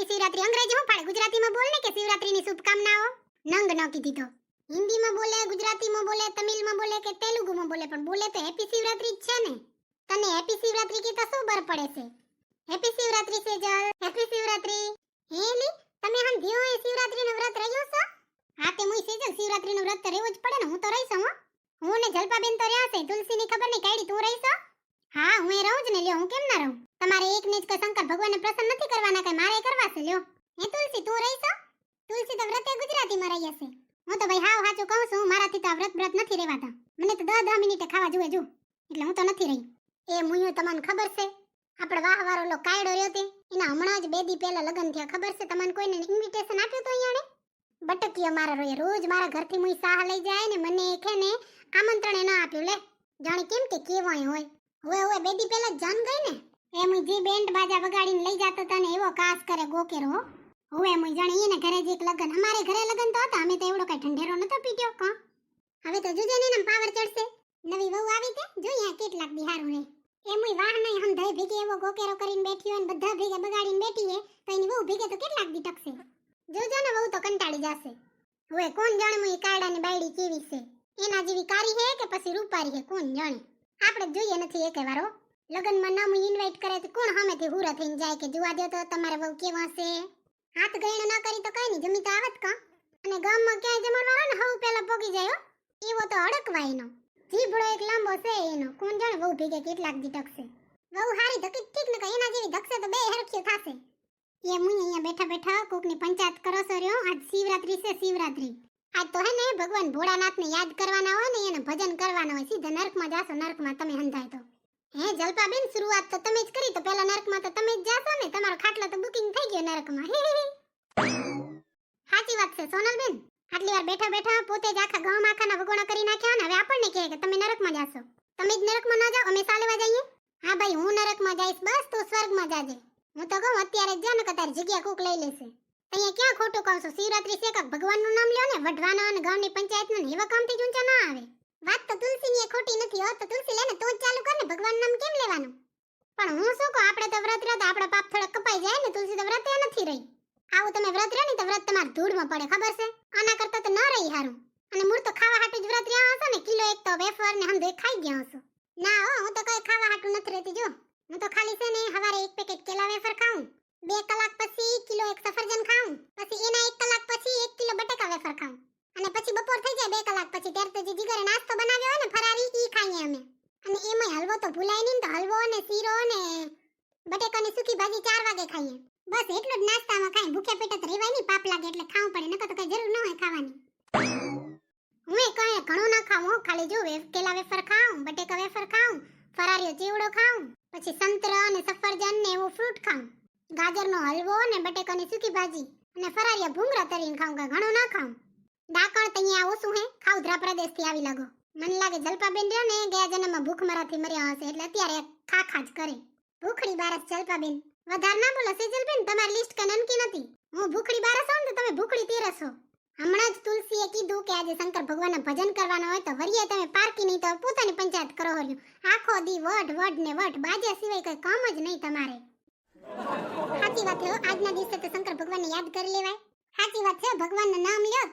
Happy Shivratri અંગ્રેજી પાડે. ગુજરાતીમાં બોલ ને કે શિવરાત્રીની શુભકામનાઓ? નંગ ન કીધી તો. હિન્દીમાં બોલે, ગુજરાતીમાં બોલે, તમિલમાં બોલે કે તેલુગુમાં બોલે, પણ બોલે તો હેપી શિવરાત્રી જ છે ને. તને હેપી શિવરાત્રી કીધા શું બર પડે છે? Happy Shivratri Sejal happy Shivratri. હેલી તમે હમ દિયો એ શિવરાત્રીનું વ્રત રહ્યો છો? હા, તે મુઈ સેજલ, શિવરાત્રીનું વ્રત તો રહેવું જ પડે ને, હું તો રહીશ હો. હું ને જલપાબેન તો રહ્યા છે તુલસી ની ખબર નહીં કાઢી તું રહીશ હા, હું એ રહું જ ને, લ્યો, હું કેમ ના રહું? તમારે એકને જ કોઈ શંકર ભગવાનને પ્રસન્ન નથી કરવાના કે મારે કરવા છે, લ્યો. હે તુલસી, તું રહીશ? તુલસી તો વ્રતે ગુજરાતીમાં રહી હશે હું તો ભાઈ હાવ હાચું કહું છું, મારાથી તો આ વ્રત વ્રત નથી રહેવાતા. મને તો દસ દસ મિનિટે ખાવા જોઈએ જો એટલે હું તો નથી રહી. એ મુયું તમને ખબર છે? આપણે વાહ વારો લો કાયડો રહ્યો તે. એના હમણાં જ બે દી પહેલા લગ્ન થયા. ખબર છે તમને કોઈને ઇન્વિટેશન આપ્યું તો અહીંયાને બટકી મારા રોય રોજ મારા ઘરથી મુઈ સાહ લઈ જાય ને મને એકે ને આમંત્રણ ન આપ્યું. લે, જાણે કેમ કે કેવાય હોય. હવે હવે બે દી પહેલા જાન ગઈ ને? એ જી બેન્ડ બાજા વગાડીને લઈ જતો હતો ને એવો કાસ કરે ગોકેરો. હવે એમ જાણે એને ઘરે જ એક લગન, અમારે ઘરે લગન તો હતા, અમે તો એવડો કઈ ઠંડેરો નતો પીટ્યો, કા? હવે તો જોજે ને એમ પાવર ચડશે. નવી વહુ આવી તે જોઈએ કેટલાક બિહારું રે એ વાહ નહીં, હમ ધઈ ભેગી એવો ગોકેરો કરીને બેઠી હોય ને બધા ભેગા બગાડીને બેઠી તો એની વહુ ભેગે તો કેટલાક દી ટકશે. જોજો ને વહુ તો કંટાળી જશે. હવે કોણ જાણે મુઈ કાયડાની બાયડી કેવી છે? એના જેવી કારી હે કે પછી રૂપારી હે કોણ જાણે? આપણે જોઈએ, નથી એકે વારો લગનમાં નામ ઇન્વાઇટ કરે તો કોણ સામેથી હુરા થઈને જાય કે જોવા દો તો તમારે વહુ કેવા છે હાથ ગયણ ના કરી તો કઈ નહીં, જમી તો આવત કા? અને ગામમાં ક્યાંય જમણવારો ને હવ પેલા પોગી જાય એવો તો અડકવાય નો જીભડો એક લાંબો છે એનો. કોણ જાણે વહુ ભેગે કેટલાક દી ટકશે વહુ હારી ધકી ઠીક ને એના જેવી ધકશે તો બે હરખ્યું થાશે. એ મુઈ અહીંયા બેઠા બેઠા કોકની પંચાયત કરો છો રહ્યો. આજ શિવરાત્રી છે શિવરાત્રી. આજ તો હે ને ભગવાન ભોળાનાથને યાદ કરવાના હોય ને એને ભજન કરવાના હોય, સીધા નરકમાં જાશો, નરકમાં તમે હંધાય તો. હે, જલપાબેન, શરૂઆત તો તમે જ કરી, તો પહેલા નરકમાં તો તમે જ જાશો ને, તમારો ખાટલો તો બુકિંગ થઈ ગયો નરકમાં. સાચી વાત છે, સોનલબેન. આટલી વાર બેઠા બેઠા પોતે જ આખા ગામ આખાના વગોણા કરી નાખ્યા ને, હવે આપણને કહે કે તમે નરકમાં જાશો. તમે જ નરકમાં ના જાઓ, અમે સાલેવા જઈએ. હા ભાઈ, હું નરકમાં જઈશ, બસ તું સ્વર્ગમાં જાજે. હું તો કહું, અત્યારે જ જા ને જગ્યા કોક લઈ લેશે. અહીંયા ક્યાં ખોટું કહું છું? શિવરાત્રી છે ભગવાનનું નામ લ્યો ને, વઢવાના અને ગામની પંચાયતનું એવા કામથી જ ઊંચા ના આવે. વાત તો તુલસીની ખોટી નથી હો, તો તુલસી લેને તો જ ચાલુ કર ને, ભગવાન નામ કેમ લેવાનું? પણ હું શું કહું, આપણે તો વ્રત રહ્યા આપણા પાપ થોડા કપાઈ જાય ને, તુલસી તો વ્રતે નથી રહી. આવું તમે વ્રત રહ્યા ને, તો વ્રત તમારા ધૂળમાં પડે, ખબર છે? આના કરતા તો ન રહી હારું. અને મૂળ તો ખાવા હાટું જ વ્રત રહ્યા હશો ને, કિલો એક તો વેફર ને હંધો ખાઈ ગયા હશો. ના હો, હું તો કઈ ખાવા હાટું નથી રહેતી, જો. હું તો ખાલી છે ને, હવારે એક પેકેટ કેલા વેફર ખાઉં. બે કલાક પછી કિલો એક સફરજન ખાઉં પછી એના એક કલાક પછી એક કિલો બટેકા વેફર ખાઉં અને પછી બપોર થઈ જાય બે કલાક પછી ત્યારે તો જે જીગરે નાસ્તો બનાવ્યો હોય ને ફરારી ઈ ખાઈએ અમે અને એમાંય હલવો તો ભૂલાય નહીં ને તો હલવો ને શીરો ને બટેકાની સૂકી ભાજી ચાર વાગે ખાઈએ બસ એટલું જ નાસ્તામાં ખાઈ ભૂખ્યા પેટે તો રેવાય નહીં પાપ લાગે એટલે ખાવું પડે નકર તો કઈ જરૂર ન હોય ખાવાની હું એ કઈ ઘણું ના ખાઉં, હું ખાલી જો વેફ, કેલા વેફર ખાઉં, બટેકા વેફર ખાઉં ફરારીઓ ચીવડો ખાઉં, પછી સંતરા અને સફરજન ને એવું ફ્રૂટ ખાઉં, ગાજરનો હલવો ને બટેકાની સૂકી ભાજી અને ફરારીયા ભૂંગરા તરીને ખાઉં કે ઘણું ના ખાઉં. ડાકણ તો અહીંયા ઓછું હે ખાઉધરા પ્રદેશથી આવી લાગો. મને લાગે જલપાબેન રહ્યો ને ગયા જન્મમાં ભૂખમરાથી મર્યા હશે, એટલે અત્યારે ખા ખા જ કરે. ભૂખડી બારસ જલપાબેન. વધારે ના બોલો, સેજલબેન, તમારી લિસ્ટ કે નનકી નથી. હું ભૂખડી બારસ હોઉં તો તમે ભૂખડી તેરસ હમણાં જ તુલસીએ કીધું કે આજે શંકર ભગવાનના ભજન કરવાના હોય તો વરિયે તમે પારકી નહીં તો પોતાની પંચાયત કરો હર્યું. આખો દી વટ વટ ને વટ બાજ્યા સિવાય કઈ કામ જ નહીં તમારે. સાચી વાત છે આજના દિવસે તો શંકર ભગવાનને યાદ કરી લેવાય. સાચી વાત છે ભગવાનનું નામ લ્યો.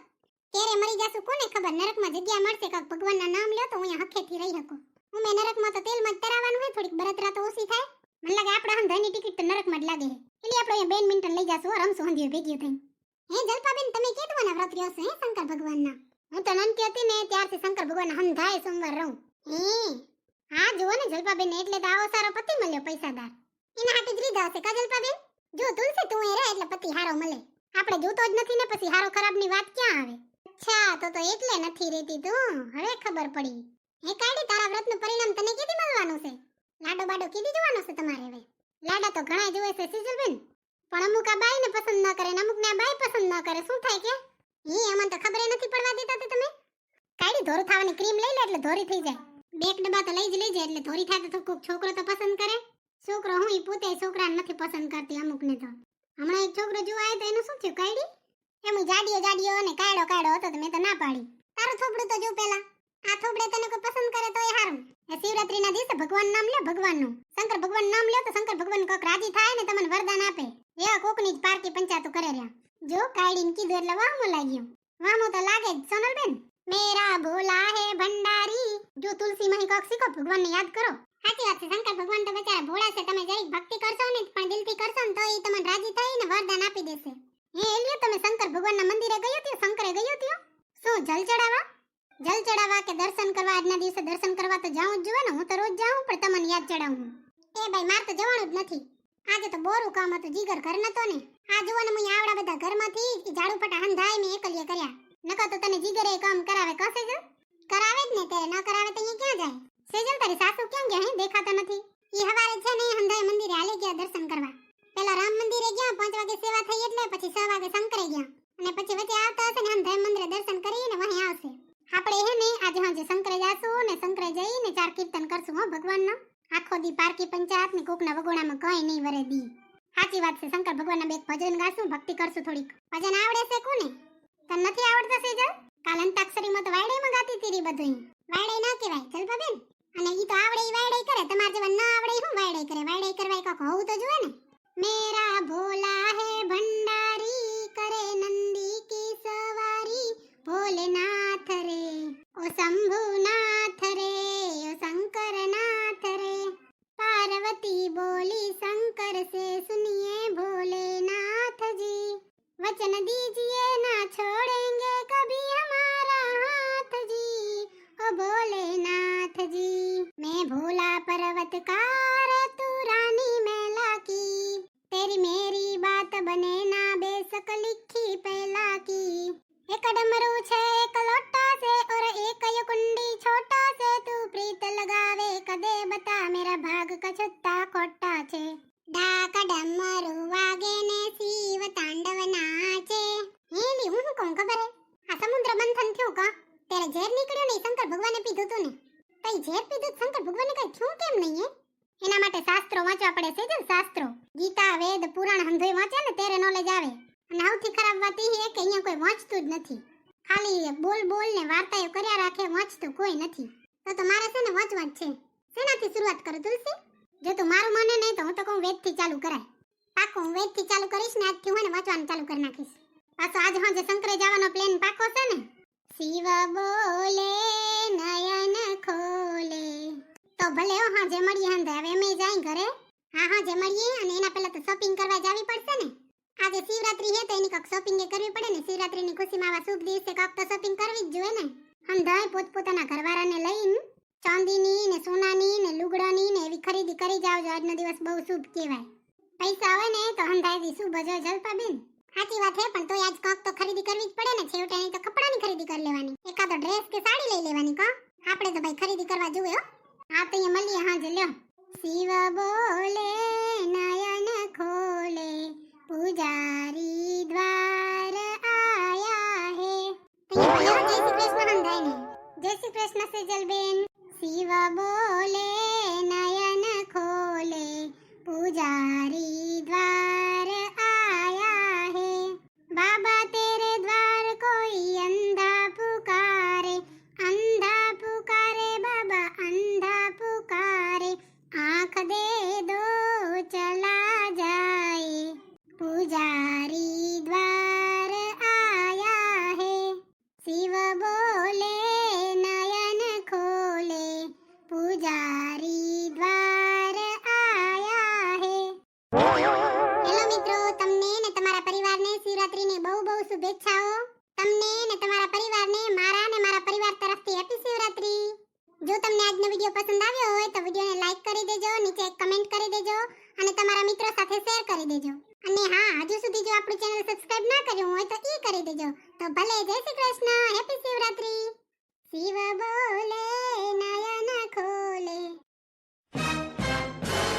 ક્યારે મરી જાશું કોને ખબર? નરકમાં જગ્યા મળશે કાક ભગવાનના નામ લ્યો તો હું અહીંયા હખેથી રહી શકું. હું મેં નરકમાં તો તેલમાં જ તરાવાનું હોય, થોડીક બરતરા તો ઓછી થાય. મને લાગે આપણે હમ ધની ટિકિટ તો નરકમાં જ લાગે એટલે આપણે અહીંયા બેન મિન્ટન લઈ જાશું રમશું હંધીઓ ભેગ્યું થઈ હે, જલપાબેન, તમે કેદવાના વ્રત રહ્યો છો, હે, શંકર ભગવાનના? હું તો નનકી હતી ને ત્યારથી શંકર ભગવાનના હંધાય સોમવાર રહું. હે, હા, જુઓ ને જલપાબેન, એટલે તો આવો સારો પતિ મળ્યો પૈસાદાર. એના હાટુ જ રીધા હશે, કા જલપાબેન? જો તુલસી તું એ રહે, એટલે પતિ હારો મળે. આપણે જોતો જ નથી ને, પછી હારો ખરાબની વાત ક્યાં આવે? અચ્છા, તો તો એટલે નથી રહેતી તું, હવે ખબર પડી. હે કાઢી તારા વ્રતનું પરિણામ તને કીધી મળવાનું છે? લાડો બાડો કીધી જવાનો છે તમારે હવે? લાડા તો ઘણા જોવે છે સિજલબેન પણ અમુક આ બાઈને પસંદ ન કરે ને અમુક ને બાઈ પસંદ ન કરે. શું થાય કે? હી અમને તો ખબર નથી પડવા દેતા તમે. કાઢી ધોરું થવાની ક્રીમ લઈ લે એટલે ધોરી થઈ જાય. બે ડબ્બા તો લઈ જ લેજે એટલે ધોરી થાય તો કોઈક છોકરો તો પસંદ કરે. છોકરો હું ઈ પોતે છોકરાને નથી પસંદ કરતી અમુકને તો. હમણાં એક છોકરો જોવા આવ્યો તો એનું શું થયું કાઢી એમ જાડીયો જાડીયો અને કાયડો કાયડો હતો તો મેં તો ના પાડી. તારું થોપડું તો જો પેલા. આ થોબડે તને કોઈ પસંદ કરે તો એ એ શિવરાત્રીના દિવસે ભગવાન નામ લ્યો, ભગવાનનું. શંકર ભગવાન નામ લ્યો તો શંકર ભગવાન કોક રાજી થાય ને તમને વરદાન આપે. એવા કોકની જ પારકી પંચાતું કરે રહ્યા. જો કાયડીને કીધું એટલે વામો લાગ્યું. વામો તો લાગે જ, સોનલબેન. મેરા ભોલા હે ભંડારી. જો તુલસી મહી કોક શીખો, ભગવાનને યાદ કરો. સાચી વાત છે, શંકર ભગવાન તો બચારા ભોળા છે, તમે જરીક ભક્તિ કરશો ને, પણ દિલથી કરશો ને, તો એ તમને રાજી થઈને વરદાન આપી દેશે. હે એલિયો તમે શંકર ભગવાનના મંદિરે ગયો ત્યો શંકરે ગયો ત્યો શું જલ ચડાવવા જલ ચડાવવા કે દર્શન કરવા? આજના દિવસે દર્શન કરવા તો જાઉં જ જોઈએ ને હું તો રોજ જાઉં, પણ તમને યાદ ચડાવું એ ભાઈ, માર તો જવાનું જ નથી. આજે તો બોરું કામ હતું, જીગર ઘર નતો ને. આ જુઓ ને, હું આવડા બધા ઘરમાંથી ઝાડુ પટા હંધાય મેં એકલીએ કર્યા. નકર તો તને જીગરે કામ કરાવે કસે જ કરાવે જ ને ત્યારે, ન કરાવે તો અહીંયા ક્યાં જાય? સેજલ, તારી સાસુ ક્યાં ગયા? હે, દેખાતા નથી. ઈ હવારે છે ને હંધાય મંદિરે હાલે ગયા દર્શન કરવા. પેલા રામ મંદિરે ગયા, પાંચ વાગે સેવા થઈ એટલે પછી છ વાગે શંકરે ગયા. અને પછી વચ્ચે આવતા હશે ને, હંધાય મંદિરે દર્શન કરીને વહી આવશે. આપણે હે ને આજે હાજે શંકરે જાશું ને શંકરે જઈને ચાર કીર્તન કરશું હો ભગવાનના. આખો દી પારકી પંચાયત ને કોકના વગોડામાં કઈ નહીં વરે દી. સાચી વાત છે, શંકર ભગવાનના બે ભજન ગાશું, ભક્તિ કરશું થોડીક. ભજન આવડે છે કોને? તને નથી આવડતા સેજલ કાલ અંતાક્ષરીમાં તો વાયડેમાં ગાતી હતી બધું વાયડે ના કહેવાય જલપાબેન અને ઈ તો આવડે ઈ વાયડે કરે, તમાર જેવા ના આવડે હું વાયડે કરે? વાયડે કરવાય કાક હોવું તો જોઈએ ને. મેરા ભોલા હે ભંડારી કરે નંદી ભોલેનાથ રે ઓ શંભુનાથ રે ઓ શંકરનાથ રે પાર્વતી બોલી શંકર સે સુનિયે ભોલેનાથજી, વચન દીજી કહું ખબર હે? આ સમુદ્ર મંથન થયું કા? ત્યારે ઝેર નીકળ્યું ને શંકર ભગવાને પીધું તું ને. તઈ ઝેર પીધું શંકર ભગવાને કઈ થયું કેમ નહીં હે? એના માટે શાસ્ત્રો વાંચવા પડે છે જ શાસ્ત્રો. ગીતા, વેદ, પુરાણ હંધોય વાંચે ને ત્યારે નોલેજ આવે. અને સૌથી ખરાબ વાત એ છે કે અહીંયા કોઈ વાંચતું જ નથી. ખાલી બોલ બોલ ને વાર્તાઓ કર્યા રાખે વાંચતું કોઈ નથી. તો તો મારે છે ને વાંચવા જ છે. શેનાથી શરૂઆત કરું તુલસી? જો તું મારું મને નહીં તો હું તો કહું વેદથી ચાલુ કરાય. પાકું હું વેદથી ચાલુ કરીશ ને આજથી હું ને વાંચવાનું ચાલુ કરી નાખીશ. પાછો આજ હાંજે શંકરે જવાનો પ્લેન પાકો છે ને. શિવ બોલે, નયન ખોલે. તો ભલે હો, હાંજે મળીએ હાંજે હવે અમે જાય ઘરે. હા, હાંજે મળીએ અને એના પહેલા તો શોપિંગ કરવા જાવી પડશે ને. આજે શિવરાત્રી હે તો એની કક શોપિંગ કરવી પડે ને. શિવરાત્રીની ખુશીમાં આવા શુભ દિવસે કક તો શોપિંગ કરવી જ જોઈએ ને. હંધાય પોતપોતાના ઘરવાળાને લઈને ચાંદીની ને સોનાની ને લુગડાની ને એવી ખરીદી કરી જાવજો આજનો દિવસ બહુ શુભ કહેવાય. પૈસા હોય ને તો હંધાયથી શુભ જ જલપાબેન. સાચી વાત હે, પણ તોય આજ કાંક તો ખરીદી કરવી જ પડે ને. છેવટે નહીં તો કપડાની ખરીદી કરી લેવાની. એકાદો ડ્રેસ કે સાડી લઈ લેવાની, કા? આપણે તો ભાઈ ખરીદી કરવા જોઈએ હો, હા. તો અહીંયા મળીએ હાજે લ્યો. શિવ બોલે, નયન ખોલે, પૂજારી દ્વાર આયા હે. અહીંયા બોલ્યો જય શ્રી કૃષ્ણ હંધાઈને જય શ્રી કૃષ્ણ સેજલબેન. શિવ બોલે આજનો વિડિયો પસંદ આવ્યો હોય તો વિડિયોને લાઈક કરી દેજો, નીચે કમેન્ટ કરી દેજો અને તમારા મિત્રો સાથે શેર કરી દેજો. અને હા, હજુ સુધી જો આપણું ચેનલ સબસ્ક્રાઇબ ના કર્યું હોય તો એ કરી દેજો. તો ભલે, જય શ્રી કૃષ્ણ, હેપી શિવરાત્રી. શિવ બોલે, નયન ખોલે.